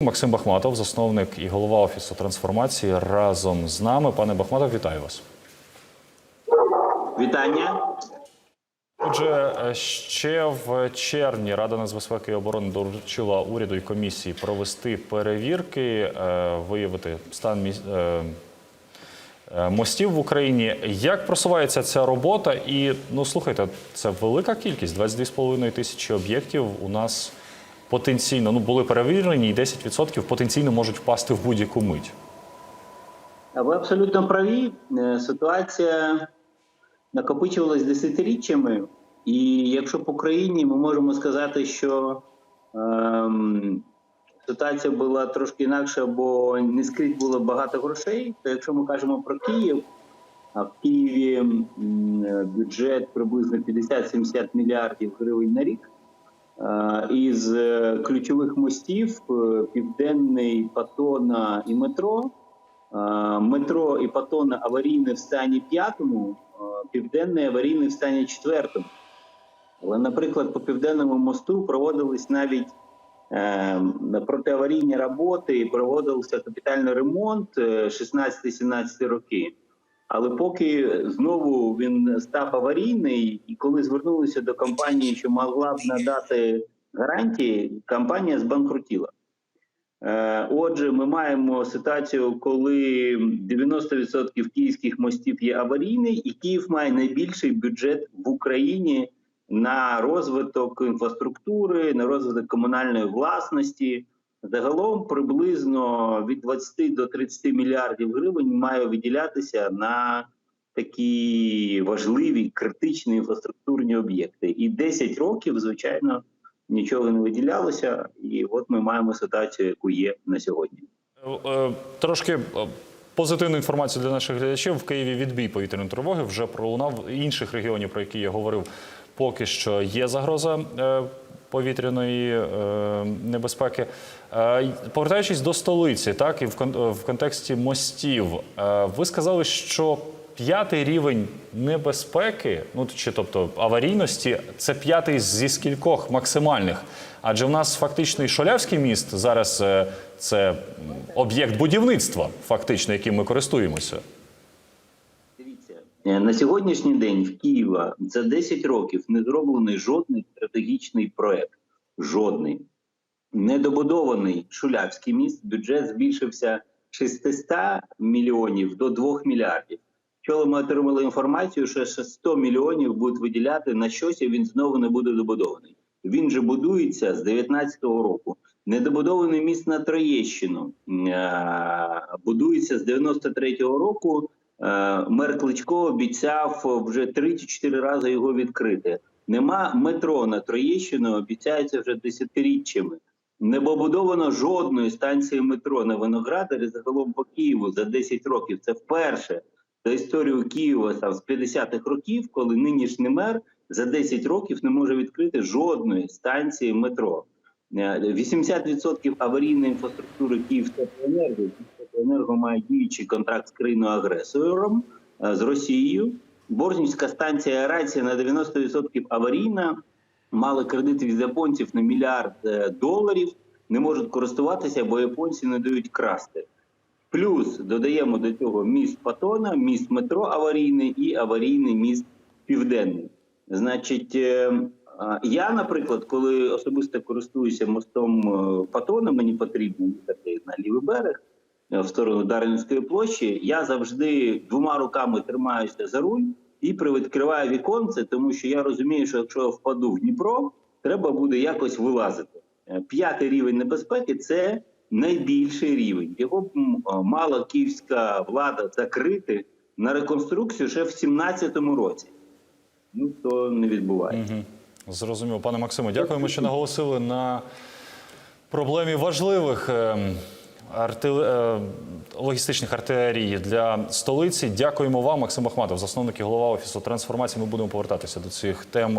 Максим Бахматов, засновник і голова офісу трансформації, разом з нами. Пане Бахматов, вітаю вас. Вітання. Отже, е, ще в червні Рада нацбезпеки і оборони доручила уряду і комісії провести перевірки, е, виявити стан міс- е, мостів в Україні. Як просувається ця робота? І ну слухайте, це велика кількість 22,5 тисячі об'єктів у нас потенційно ну були перевірені, і 10% потенційно можуть впасти в будь-яку мить. Ви абсолютно праві. Е, Ситуація накопичувалась десятиріччями, і якщо по країні ми можемо сказати, що ем, ситуація була трошки інакша, бо не скрізь було багато грошей, то якщо ми кажемо про Київ, а в Києві е, бюджет приблизно 50-70 мільярдів гривень на рік. Е, Із е, ключових мостів е, південний Патона і метро. Метро і Патона аварійне в стані п'ятому, південний аварійний в стані четвертому. Але, наприклад, по південному мосту проводились навіть протиаварійні роботи, проводився капітальний ремонт е, 16-17 роки. Але поки знову він став аварійний, і коли звернулися до компанії, що могла б надати гарантії, компанія збанкрутіла. Е, Отже, ми маємо ситуацію, коли 90% київських мостів є аварійний, і Київ має найбільший бюджет в Україні на розвиток інфраструктури, на розвиток комунальної власності. Загалом приблизно від 20 до 30 мільярдів гривень має виділятися на такі важливі критичні інфраструктурні об'єкти. І 10 років, звичайно, нічого не виділялося. І от ми маємо ситуацію, яку є на сьогодні. Е, е, Трошки е, позитивну інформацію для наших глядачів. В Києві відбій повітряної тривоги вже пролунав інших регіонів, про які я говорив. Поки що є загроза повітряної е, небезпеки. Е, Повертаючись до столиці, так і в кон- контексті мостів, е, ви сказали, що п'ятий рівень небезпеки, ну чи тобто аварійності, це п'ятий зі скількох максимальних. Адже в нас фактично і Шолявський міст зараз це об'єкт будівництва, фактично, яким ми користуємося. Е, на сьогоднішній день в Києва за 10 років не зроблений жодний стратегічний проект. Жодний. Недобудований Шулявський міст, бюджет збільшився 600 мільйонів до 2 мільярдів. Вчора ми отримали інформацію, що ще 100 мільйонів будуть виділяти на щось, і він знову не буде добудований. Він же будується з 19-го року. Недобудований міст на Троєщину е, будується з 93-го року. Е, Мер Кличко обіцяв вже 3 чи 4 рази його відкрити. Нема метро на Троєщину, обіцяється вже десятиріччями. Не побудовано жодної станції метро на Виноградарі загалом по Києву за 10 років. Це вперше за історію Києва там, з 50-х років, коли нинішній мер за 10 років не може відкрити жодної станції метро. Е, 80% аварійної інфраструктури Київ Київтеплоенерго, Київтеплоенерго має діючий контракт з країною-агресором е, з Росією. Борзнівська станція аерації на 90% аварійна. Мали кредит від японців на мільярд е, доларів, не можуть користуватися, бо японці не дають красти. Плюс додаємо до цього міст Патона, міст метро аварійний і аварійний міст Південний. Значить, е, я, наприклад, коли особисто користуюся мостом Патона, мені потрібно на лівий берег в сторону Дар'їнської площі. Я завжди двома руками тримаюся за руль і привідкриваю віконце, тому що я розумію, що якщо я впаду в Дніпро, треба буде якось вилазити. Е, П'ятий рівень небезпеки це найбільший рівень. Його б, мала київська влада закрити на реконструкцію ще в 17-му році. Ну то не відбувається. Зрозуміло, пане Максиме, дякуємо, що наголосили на проблемі важливих ем, арти- е, логістичних артерій для столиці. Дякуємо вам, Максим Ахматов, засновник і голова офісу трансформації. Ми будемо повертатися до цих тем.